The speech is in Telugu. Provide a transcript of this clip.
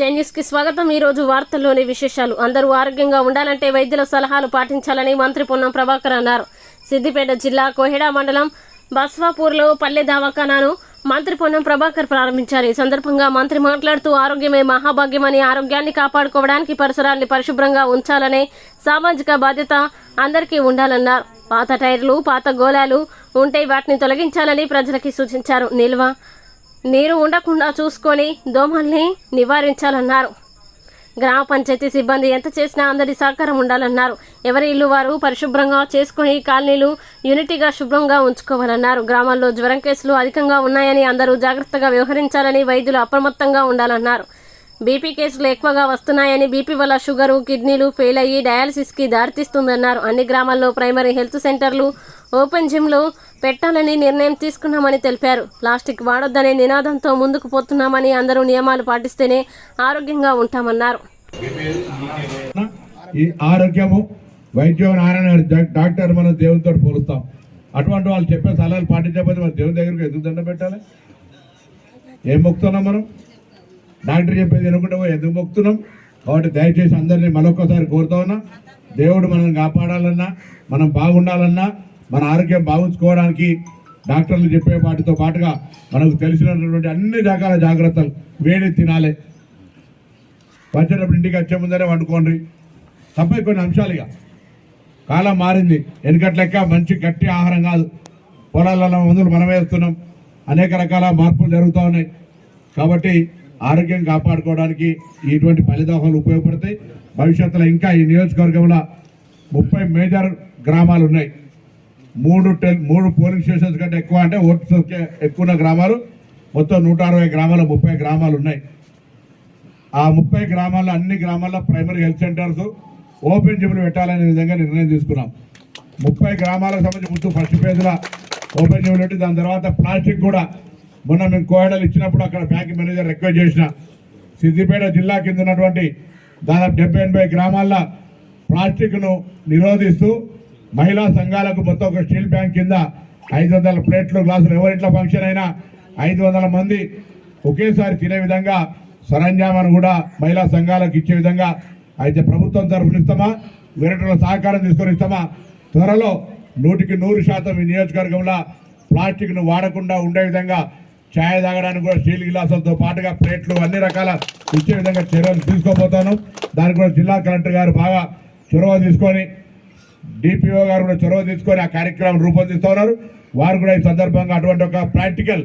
జెన్యూస్కి స్వాగతం. ఈ రోజు వార్తల్లోని విశేషాలు. అందరూ ఆరోగ్యంగా ఉండాలంటే వైద్యుల సలహాలు పాటించాలని మంత్రి పొన్నం ప్రభాకర్ అన్నారు. సిద్దిపేట జిల్లా కోహెడా మండలం బస్వాపూర్లో పల్లె దవాఖానాను మంత్రి పొన్నం ప్రభాకర్ ప్రారంభించారు. ఈ సందర్భంగా మంత్రి మాట్లాడుతూ ఆరోగ్యమే మహాభాగ్యమని ఆరోగ్యాన్ని కాపాడుకోవడానికి పరిసరాల్ని పరిశుభ్రంగా ఉంచాలనే సామాజిక బాధ్యత అందరికీ ఉండాలన్నారు. పాత టైర్లు పాత గోళాలు ఉంటే వాటిని తొలగించాలని ప్రజలకి సూచించారు. నిల్వ నీరు ఉండకుండా చూసుకొని దోమల్ని నివారించాలన్నారు. గ్రామ పంచాయతీ సిబ్బంది ఎంత చేసినా అందరి సహకారం ఉండాలన్నారు. ఎవరి ఇల్లు వారు పరిశుభ్రంగా చేసుకుని కాలనీలు యూనిటీగా శుభ్రంగా ఉంచుకోవాలన్నారు. గ్రామాల్లో జ్వరం కేసులు అధికంగా ఉన్నాయని అందరూ జాగ్రత్తగా వ్యవహరించాలని వైద్యులు అప్రమత్తంగా ఉండాలన్నారు. బీపీ కేసులు ఎక్కువగా వస్తున్నాయని బీపీ వల్ల షుగరు కిడ్నీలు ఫెయిల్ అయ్యి డయాలసిస్కి దారితీస్తుందన్నారు. అన్ని గ్రామాల్లో ప్రైమరీ హెల్త్ సెంటర్లు ఓపెన్ జిమ్లు పెట్టాలని నిర్ణయం తీసుకున్నామని తెలిపారు. ప్లాస్టిక్ వాడొద్దనే నినాదంతో ముందుకు పోతున్నామని అందరూ నియమాలు పాటిస్తేనే ఆరోగ్యంగా ఉంటామన్నారు. ఈ ఆరోగ్యము వైద్యం నారాయణ డాక్టర్ మనం దేవునితో పోలుస్తాం. అటువంటి వాళ్ళు చెప్పే సలహాలు పాటించకపోతే మనం దేవుని దగ్గరికి ఎందుకు దండ పెట్టాలి? ఏం మొక్కుతున్నాం మనం? డాక్టర్ చెప్పేది వినకుండా ఎందుకు మొక్కుతున్నాం? కాబట్టి దయచేసి అందరినీ మరొకసారి కోరుతా ఉన్నా దేవుడు మనం కాపాడాలన్నా మనం బాగుండాలన్నా మన ఆరోగ్యం బాగుంచుకోవడానికి డాక్టర్లు చెప్పే వాటితో పాటుగా మనకు తెలిసినటువంటి అన్ని రకాల జాగ్రత్తలు వేడి తినాలి. వచ్చేటప్పుడు ఇంటికి వచ్చే ముందరే వండుకోండి. తప్ప కొన్ని అంశాలుగా కాలం మారింది. వెనుకట్లెక్క మంచి గట్టి ఆహారం కాదు. పొలాలలో మందులు మనం వేస్తున్నాం. అనేక రకాల మార్పులు జరుగుతూ ఉన్నాయి. కాబట్టి ఆరోగ్యం కాపాడుకోవడానికి ఇటువంటి ఫలితాలు ఉపయోగపడతాయి. భవిష్యత్తులో ఇంకా ఈ నియోజకవర్గంలో ముప్పై మేజర్ గ్రామాలు ఉన్నాయి. మూడు టెల్ మూడు పోలింగ్ స్టేషన్స్ కంటే ఎక్కువ అంటే ఓట్స్ ఎక్కువ ఉన్న గ్రామాలు. మొత్తం నూట అరవై గ్రామాలు ముప్పై గ్రామాలు ఉన్నాయి. ఆ ముప్పై గ్రామాల్లో అన్ని గ్రామాల్లో ప్రైమరీ హెల్త్ సెంటర్స్ ఓపెన్ జిమ్లు పెట్టాలనే విధంగా నిర్ణయం తీసుకున్నాం. ముప్పై గ్రామాలకు సంబంధించి ముందు ఫస్ట్ పేజ్లో ఓపెన్ జిమ్లు పెట్టి దాని తర్వాత ప్లాస్టిక్ కూడా మొన్న మేము కోయడలు ఇచ్చినప్పుడు అక్కడ బ్యాంక్ మేనేజర్ రిక్వెస్ట్ చేసిన. సిద్దిపేట జిల్లా కింద ఉన్నటువంటి దాదాపు డెబ్బై ఎనభై గ్రామాల్లో ప్లాస్టిక్ను నిరోధిస్తూ మహిళా సంఘాలకు మొత్తం ఒక స్టీల్ బ్యాంక్ కింద ఐదు వందల ప్లేట్లు గ్లాసులు ఎవరింట్లో ఫంక్షన్ అయినా ఐదు వందల మంది ఒకేసారి తినే విధంగా సరంజామాను కూడా మహిళా సంఘాలకు ఇచ్చే విధంగా అయితే ప్రభుత్వం తరఫున ఇస్తామా? వేరేటల సహకారం తీసుకొని ఇస్తామా? త్వరలో నూటికి నూరు శాతం ఈ నియోజకవర్గంలో ప్లాస్టిక్ను వాడకుండా ఉండే విధంగా ఛాయ్ తాగడానికి కూడా స్టీల్ గ్లాసులతో పాటుగా ప్లేట్లు అన్ని రకాల ఇచ్చే విధంగా చర్యలు తీసుకోబోతాను దానికి కూడా జిల్లా కలెక్టర్ గారు బాగా చొరవ తీసుకొని డిపిఓ గారు కూడా చొరవ తీసుకొని ఆ కార్యక్రమం రూపొందిస్తున్నారు వారు కూడా ఈ సందర్భంగా అటువంటి ఒక ప్రాక్టికల్